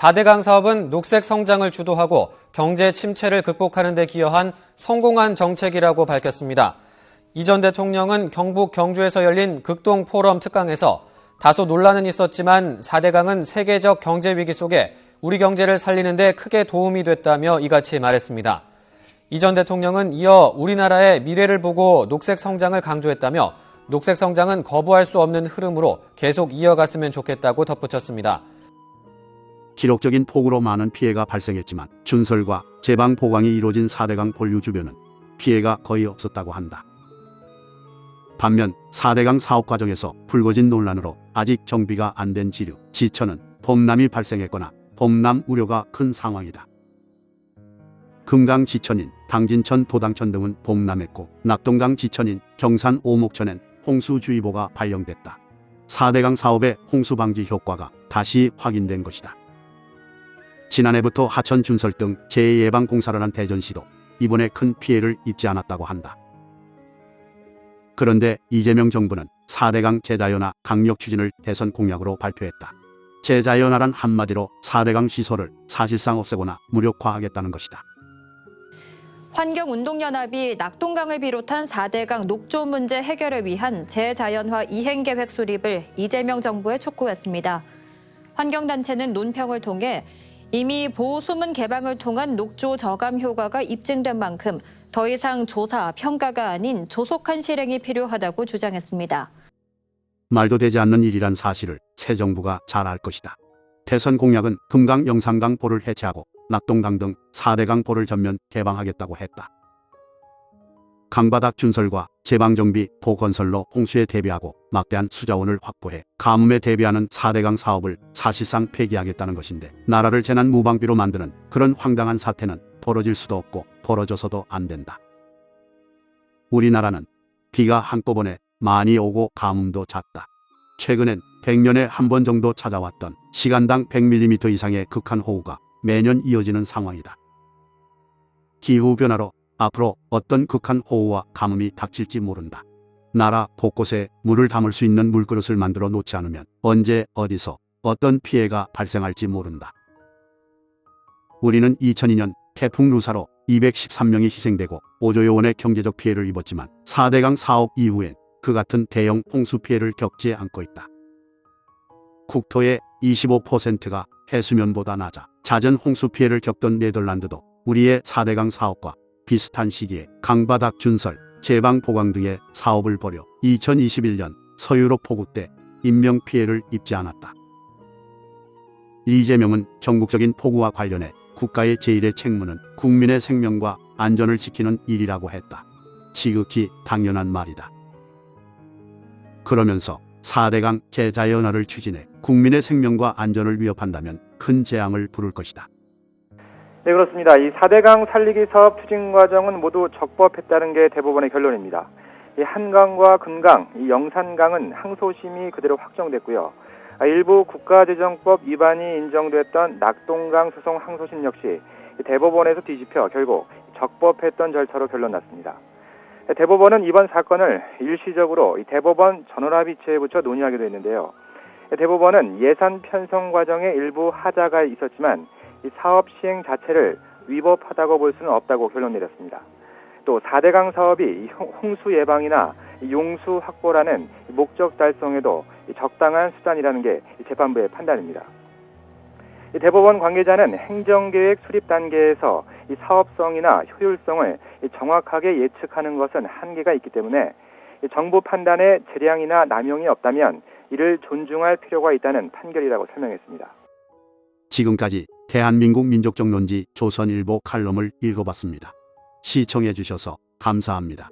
4대강 사업은 녹색 성장을 주도하고 경제 침체를 극복하는 데 기여한 성공한 정책이라고 밝혔습니다. 이 전 대통령은 경북 경주에서 열린 극동 포럼 특강에서 다소 논란은 있었지만 4대강은 세계적 경제 위기 속에 우리 경제를 살리는 데 크게 도움이 됐다며 이같이 말했습니다. 이 전 대통령은 이어 우리나라의 미래를 보고 녹색 성장을 강조했다며 녹색 성장은 거부할 수 없는 흐름으로 계속 이어갔으면 좋겠다고 덧붙였습니다. 기록적인 폭우로 많은 피해가 발생했지만 준설과 제방 보강이 이루어진 4대강 본류 주변은 피해가 거의 없었다고 한다. 반면 4대강 사업 과정에서 불거진 논란으로 아직 정비가 안 된 지류, 지천은 범람이 발생했거나 범람 우려가 큰 상황이다. 금강 지천인 당진천, 도당천 등은 범람했고 낙동강 지천인 경산, 오목천엔 홍수주의보가 발령됐다. 4대강 사업의 홍수 방지 효과가 다시 확인된 것이다. 지난해부터 하천 준설 등 재해 예방 공사를 한 대전시도 이번에 큰 피해를 입지 않았다고 한다. 그런데 이재명 정부는 4대강 제자연화 강력 추진을 대선 공약으로 발표했다. 제자연화란 한마디로 4대강 시설을 사실상 없애거나 무력화하겠다는 것이다. 환경운동연합이 낙동강을 비롯한 4대강 녹조 문제 해결을 위한 재자연화 이행계획 수립을 이재명 정부에 촉구했습니다. 환경단체는 논평을 통해 이미 보호수문 개방을 통한 녹조 저감 효과가 입증된 만큼 더 이상 조사, 평가가 아닌 조속한 실행이 필요하다고 주장했습니다. 말도 되지 않는 일이란 사실을 새 정부가 잘 알 것이다. 대선 공약은 금강 영산강 보를 해체하고 낙동강 등 4대강 보를 전면 개방하겠다고 했다. 강바닥 준설과 제방정비, 보건설로 홍수에 대비하고 막대한 수자원을 확보해 가뭄에 대비하는 4대강 사업을 사실상 폐기하겠다는 것인데 나라를 재난 무방비로 만드는 그런 황당한 사태는 벌어질 수도 없고 벌어져서도 안 된다. 우리나라는 비가 한꺼번에 많이 오고 가뭄도 잦다. 최근엔 100년에 한 번 정도 찾아왔던 시간당 100mm 이상의 극한 호우가 매년 이어지는 상황이다. 기후변화로 앞으로 어떤 극한 호우와 가뭄이 닥칠지 모른다. 나라 곳곳에 물을 담을 수 있는 물그릇을 만들어 놓지 않으면 언제 어디서 어떤 피해가 발생할지 모른다. 우리는 2002년 태풍 루사로 213명이 희생되고 5조 여 원의 경제적 피해를 입었지만 4대강 사업 이후엔 그 같은 대형 홍수 피해를 겪지 않고 있다. 국토의 25%가 해수면보다 낮아 잦은 홍수 피해를 겪던 네덜란드도 우리의 4대강 사업과 비슷한 시기에 강바닥 준설, 제방 보강 등의 사업을 벌여 2021년 서유럽 폭우 때 인명 피해를 입지 않았다. 이재명은 전국적인 폭우와 관련해 국가의 제1의 책무는 국민의 생명과 안전을 지키는 일이라고 했다. 지극히 당연한 말이다. 그러면서 4대강 재자연화를 추진해 국민의 생명과 안전을 위협한다면 큰 재앙을 부를 것이다. 네, 그렇습니다. 이 4대강 살리기 사업 추진 과정은 모두 적법했다는 게 대법원의 결론입니다. 이 한강과 금강, 이 영산강은 항소심이 그대로 확정됐고요. 아, 일부 국가재정법 위반이 인정됐던 낙동강 소송 항소심 역시 대법원에서 뒤집혀 결국 적법했던 절차로 결론 났습니다. 대법원은 이번 사건을 일시적으로 이 대법원 전원합의체에 붙여 논의하기도 했는데요. 대법원은 예산 편성 과정에 일부 하자가 있었지만 이 사업 시행 자체를 위법하다고 볼 수는 없다고 결론 내렸습니다. 또 4대강 사업이 홍수 예방이나 이 용수 확보라는 이 목적 달성에도 이 적당한 수단이라는 게이 재판부의 판단입니다. 이 대법원 관계자는 행정계획 수립 단계에서 이 사업성이나 효율성을 이 정확하게 예측하는 것은 한계가 있기 때문에 이 정부 판단에 재량이나 남용이 없다면 이를 존중할 필요가 있다는 판결이라고 설명했습니다. 지금까지 대한민국 민족적 논지 조선일보 칼럼을 읽어봤습니다. 시청해 주셔서 감사합니다.